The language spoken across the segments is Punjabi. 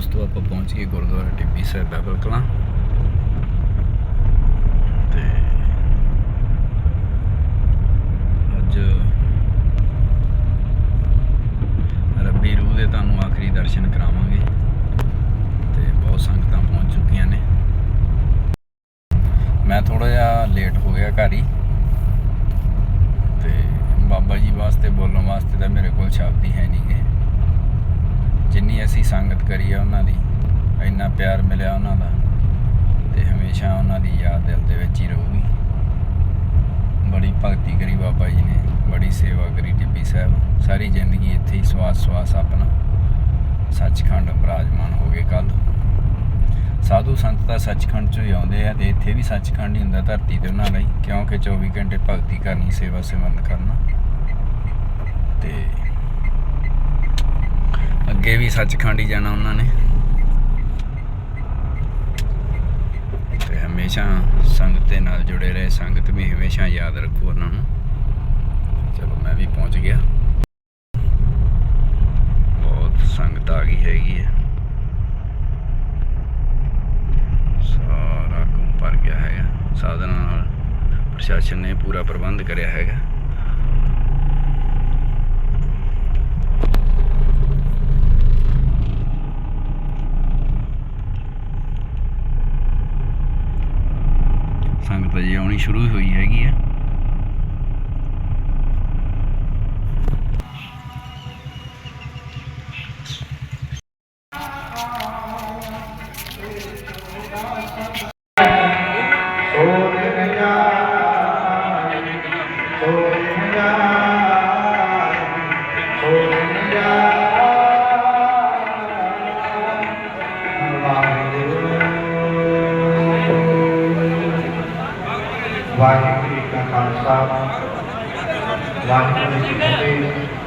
ਦੋਸਤੋ ਆਪਾਂ ਪਹੁੰਚ ਗਏ ਗੁਰਦੁਆਰਾ ਟਿੱਬੀ ਸਾਹਿਬ ਬਾਬਲ ਕਲਾਂ। ਤੇ ਅੱਜ ਰੱਬੀ ਰੂਹ ਦੇ ਤੁਹਾਨੂੰ ਆਖਰੀ ਦਰਸ਼ਨ ਕਰਾਵਾਂਗੇ। ਤੇ ਬਹੁਤ ਸੰਗਤਾਂ ਪਹੁੰਚ ਚੁੱਕੀਆਂ ਨੇ। ਮੈਂ ਥੋੜਾ ਜਿਹਾ ਲੇਟ ਹੋ ਗਿਆ ਘਰ ਹੀ। ਤੇ ਬਾਬਾ ਜੀ ਵਾਸਤੇ, ਬੋਲਣ ਵਾਸਤੇ ਤਾਂ ਮੇਰੇ ਕੋਲ ਸ਼ਬਦ ਹੀ ਹੈ ਨਹੀਂਗੇ ਜਿੰਨੀ ਅਸੀਂ ਸੰਗਤ ਕਰੀ ਆ ਉਹਨਾਂ ਦੀ। ਇੰਨਾ ਪਿਆਰ ਮਿਲਿਆ ਉਹਨਾਂ ਦਾ ਤੇ ਹਮੇਸ਼ਾ ਉਹਨਾਂ ਦੀ ਯਾਦ ਦਿਲ ਦੇ ਵਿੱਚ ਹੀ ਰਹੂਗੀ। ਬੜੀ ਭਗਤੀ ਕਰੀ ਬਾਬਾ ਜੀ ਨੇ, ਬੜੀ ਸੇਵਾ ਕਰੀ ਟਿੱਬੀ ਸਾਹਿਬ। ਸਾਰੀ ਜ਼ਿੰਦਗੀ ਇੱਥੇ ਹੀ ਸਵਾਸ ਸਵਾਸ ਆਪਣਾ ਸੱਚਖੰਡ ਬਰਾਜਮਾਨ ਹੋ ਗਏ ਕੱਲ ਸਾਧੂ ਸੰਤ ਤਾਂ ਸੱਚਖੰਡ ਚੋਂ ਹੀ ਆਉਂਦੇ ਆ ਤੇ ਇੱਥੇ ਵੀ ਸੱਚਖੰਡ ਹੀ ਹੁੰਦਾ ਧਰਤੀ ਤੇ ਉਹਨਾਂ ਲਈ, ਕਿਉਂਕਿ 24 ਘੰਟੇ ਭਗਤੀ ਕਰਨੀ ਸੇਵਾ ਸਿਮਰਨ ਕਰਨਾ। ਤੇ ਅੱਗੇ ਵੀ ਸੱਚਖੰਡ ਹੀ ਜਾਣਾ ਉਹਨਾਂ ਨੇ। ਤੇ ਹਮੇਸ਼ਾ ਸੰਗਤ ਦੇ ਨਾਲ ਜੁੜੇ ਰਹੇ, ਸੰਗਤ ਵੀ ਹਮੇਸ਼ਾ ਯਾਦ ਰੱਖੋ ਉਹਨਾਂ ਨੂੰ। ਚਲੋ ਮੈਂ ਵੀ ਪਹੁੰਚ ਗਿਆ। ਬਹੁਤ ਸੰਗਤ ਆ ਗਈ ਹੈਗੀ ਹੈ। ਸਾਰਾ ਘੁੰਮ ਭਰ ਗਿਆ ਹੈਗਾ। ਸਾਧਨਾਂ ਨਾਲ ਪ੍ਰਸ਼ਾਸਨ ਨੇ ਪੂਰਾ ਪ੍ਰਬੰਧ ਕਰਿਆ ਹੈਗਾ ਸੰਗਤ ਜੀ ਆਉਣੀ ਸ਼ੁਰੂ ਹੋਈ ਹੈਗੀ ਆ। ਵਾਹਿਗੁਰੂ ਵਾਹਿਗੁਰੂ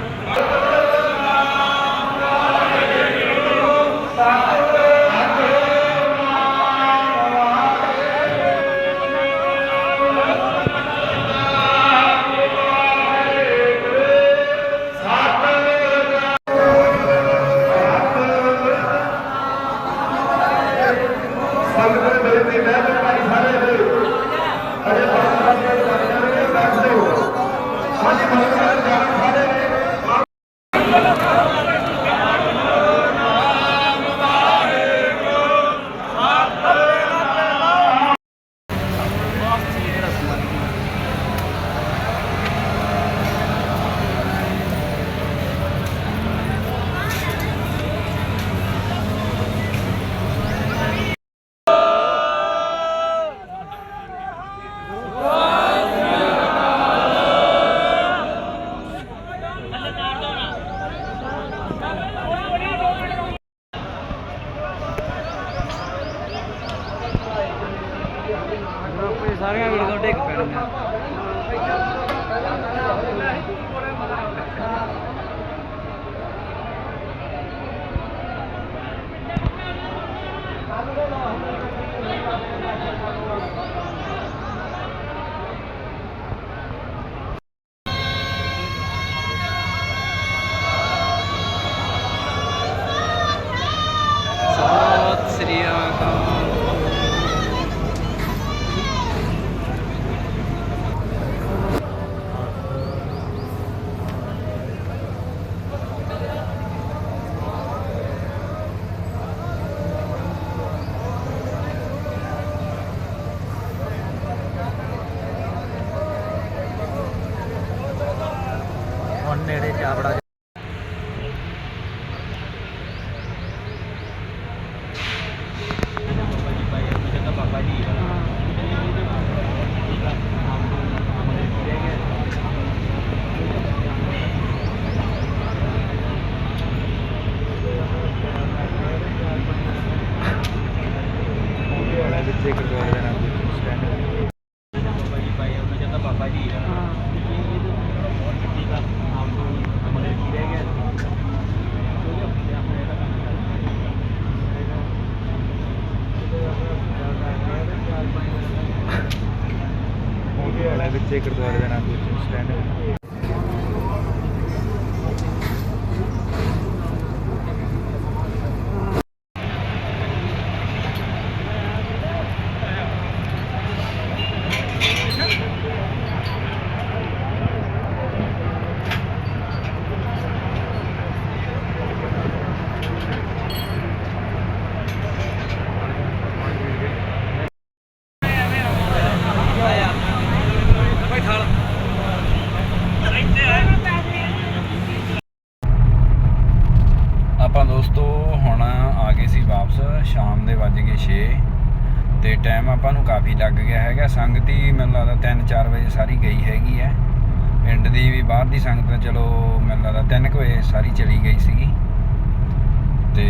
ਨੇੜੇ ਚਾਵੜਾ ਵਿੱਚੇ ਗੁਰਦੁਆਰੇ ਦਾ ਨਾਮ ਸਟੈਂਡ ਬਾਬਾ ਜੀ ਪਾਏ ਉਹਨਾਂ ਜਦ ਬਾਬਾ ਜੀ ਆ ਠੀਕ ਆ ਆਪ ਤੋਂ ਹਮਾਰੇ ਕੀ ਰਹਿ ਗਿਆ ਉਹਦੇ ਵਾਲਾ ਵਿੱਚੇ ਗੁਰਦੁਆਰੇ ਦਾ ਨਾਮ ਸਟੈਂਡ ਵੱਜ ਗਏ 6 ਤੇ ਟਾਈਮ ਆਪਾਂ ਨੂੰ ਕਾਫੀ ਲੱਗ ਗਿਆ ਹੈਗਾ। ਸੰਗਤੀ ਮੈਨੂੰ ਲੱਗਦਾ 3-4 ਵਜੇ ਸਾਰੀ ਗਈ ਹੈਗੀ ਹੈ। ਪਿੰਡ ਦੀ ਵੀ ਬਾਹਰ ਦੀ ਸੰਗਤ ਚਲੋ ਮੈਨੂੰ ਲੱਗਦਾ 3 ਵਜੇ ਸਾਰੀ ਚਲੀ ਗਈ ਸੀਗੀ। ਤੇ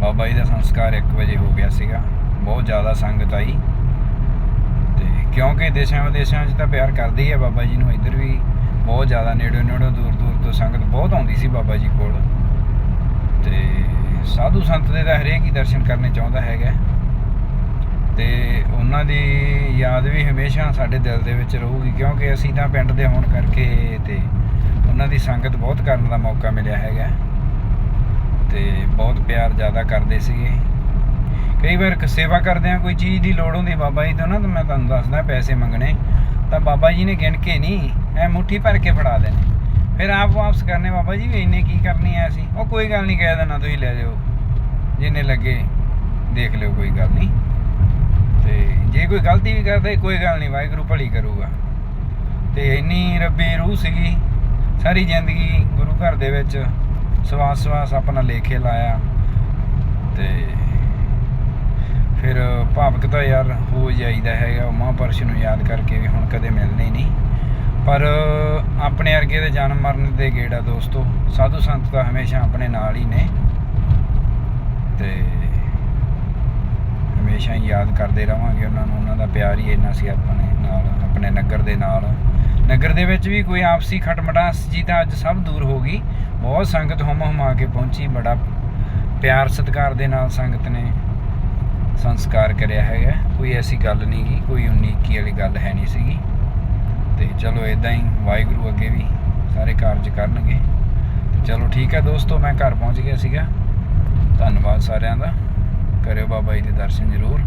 ਬਾਬਾ ਜੀ ਦਾ ਸੰਸਕਾਰ 1 ਵਜੇ ਹੋ ਗਿਆ ਸੀਗਾ। ਬਹੁਤ ਜ਼ਿਆਦਾ ਸੰਗਤ ਆਈ। ਤੇ ਕਿਉਂਕਿ ਦੇਸ਼ਾਂ ਵਿਦੇਸ਼ਾਂ 'ਚ ਤਾਂ ਪਿਆਰ ਕਰਦੇ ਹੀ ਆ ਬਾਬਾ ਜੀ ਨੂੰ, ਇੱਧਰ ਵੀ ਬਹੁਤ ਜ਼ਿਆਦਾ ਨੇੜੇ ਨੇੜੇ ਦੂਰ ਦੂਰ ਤੋਂ ਸੰਗਤ ਬਹੁਤ ਆਉਂਦੀ ਸੀ ਬਾਬਾ ਜੀ ਕੋਲ। ਤੇ ਸਾਧੂ ਸੰਤ ਦੇ ਤਾਂ ਹਰੇਕ ਹੀ ਦਰਸ਼ਨ ਕਰਨੇ ਚਾਹੁੰਦਾ ਹੈਗਾ। ਤੇ ਉਹਨਾਂ ਦੀ ਯਾਦ ਵੀ ਹਮੇਸ਼ਾ ਸਾਡੇ ਦਿਲ ਦੇ ਵਿੱਚ ਰਹੂਗੀ, ਕਿਉਂਕਿ ਅਸੀਂ ਤਾਂ ਪਿੰਡ ਦੇ ਹੋਣ ਕਰਕੇ ਤੇ ਉਹਨਾਂ ਦੀ ਸੰਗਤ ਬਹੁਤ ਕਰਨ ਦਾ ਮੌਕਾ ਮਿਲਿਆ ਹੈਗਾ। ਤੇ ਬਹੁਤ ਪਿਆਰ ਜ਼ਿਆਦਾ ਕਰਦੇ ਸੀਗੇ। ਕਈ ਵਾਰ ਸੇਵਾ ਕਰਦੇ ਆ ਕੋਈ ਚੀਜ਼ ਦੀ ਲੋੜ ਹੁੰਦੀ ਬਾਬਾ ਜੀ ਤੋਂ ਨਾ, ਤਾਂ ਮੈਂ ਤੁਹਾਨੂੰ ਦੱਸਦਾ ਪੈਸੇ ਮੰਗਣੇ। ਤਾਂ ਬਾਬਾ ਜੀ ਨੇ ਗਿਣ ਕੇ ਨਹੀਂ, ਐ ਮੁੱਠੀ ਭਰ ਕੇ ਫੜਾ ਦੇਣੇ। ਫਿਰ ਆਪ ਵਾਪਸ ਕਰਨੇ, ਬਾਬਾ ਜੀ, ਵੀ ਇੰਨੇ ਕੀ ਕਰਨੀ ਐ ਅਸੀਂ? ਉਹ ਕੋਈ ਗੱਲ ਨਹੀਂ, ਕਹਿ ਦੇਣਾ ਤੁਸੀਂ ਲੈ ਜਾਓ। ਜਿੰਨੇ ਲੱਗੇ, ਦੇਖ ਲਿਓ, ਕੋਈ ਗੱਲ ਨਹੀਂ। ਤੇ ਜੇ ਕੋਈ ਗਲਤੀ ਵੀ ਕਰਦਾ, ਕੋਈ ਗੱਲ ਨਹੀਂ, ਵਾਹਿਗੁਰੂ ਭਲੀ ਕਰੂਗਾ। ਤੇ ਇੰਨੀ ਰੱਬੀ ਰੂਹ ਸੀਗੀ, ਸਾਰੀ ਜ਼ਿੰਦਗੀ ਗੁਰੂ ਘਰ ਦੇ ਵਿੱਚ ਸਵਾਸ ਸਵਾਸ ਆਪਣਾ ਲੇਖੇ ਲਾਇਆ। ਤੇ ਫਿਰ ਭਾਵਕ ਤਾਂ ਯਾਰ ਹੋ ਜਾਈਦਾ ਹੈਗਾ, ਉਹ ਮਹਾਂਪੁਰਸ਼ ਨੂੰ ਯਾਦ ਕਰਕੇ ਵੀ ਹੁਣ ਕਦੇ ਮਿਲਣੇ ਨਹੀਂ। ਪਰ ਆਪਣੇ ਅਰਗੇ ਦੇ ਜਨਮ ਮਰਨ ਦੇ ਗੇੜਾ ਦੋਸਤੋ। ਸਾਧੂ ਸੰਤ ਤਾਂ ਹਮੇਸ਼ਾ ਆਪਣੇ ਨਾਲ ਹੀ ਨੇ। ਤੇ ਹਮੇਸ਼ਾ ਹੀ ਯਾਦ ਕਰਦੇ ਰਵਾਂਗੇ ਉਹਨਾਂ ਨੂੰ। ਉਹਨਾਂ ਦਾ ਪਿਆਰ ਹੀ ਇੰਨਾ ਸੀ ਆਪਣੇ ਨਾਲ, ਆਪਣੇ ਨਗਰ ਦੇ ਨਾਲ। ਨਗਰ ਦੇ ਵਿੱਚ ਵੀ ਕੋਈ ਆਪਸੀ ਖਟਮਟਾਸ ਜੀ ਤਾਂ ਅੱਜ ਸਭ ਦੂਰ ਹੋ ਗਈ। ਬਹੁਤ ਸੰਗਤ ਹੁਮ ਹੁਮਾ ਕੇ ਪਹੁੰਚੀ। ਬੜਾ ਪਿਆਰ ਸਤਿਕਾਰ ਦੇ ਨਾਲ ਸੰਗਤ ਨੇ ਸੰਸਕਾਰ ਕਰਿਆ ਹੈਗਾ। ਕੋਈ ਐਸੀ ਗੱਲ ਨਹੀਂ ਗੀ, ਕੋਈ ਉਨੀਕੀ ਵਾਲੀ ਗੱਲ ਹੈ ਨਹੀਂ ਸੀਗੀ। ਤੇ ਚਲੋ ਇਦਾਂ ਹੀ ਵਾਹਿਗੁਰੂ ਅੱਗੇ ਵੀ ਸਾਰੇ ਕਾਰਜ ਕਰਨਗੇ। ਤੇ ਚਲੋ ਠੀਕ ਹੈ ਦੋਸਤੋ, ਮੈਂ ਘਰ ਪਹੁੰਚ ਗਿਆ ਸੀਗਾ। ਧੰਨਵਾਦ ਸਾਰਿਆਂ ਦਾ। ਕਰਿਓ ਬਾਬਾ ਜੀ ਦੇ ਦਰਸ਼ਨ ਜ਼ਰੂਰ।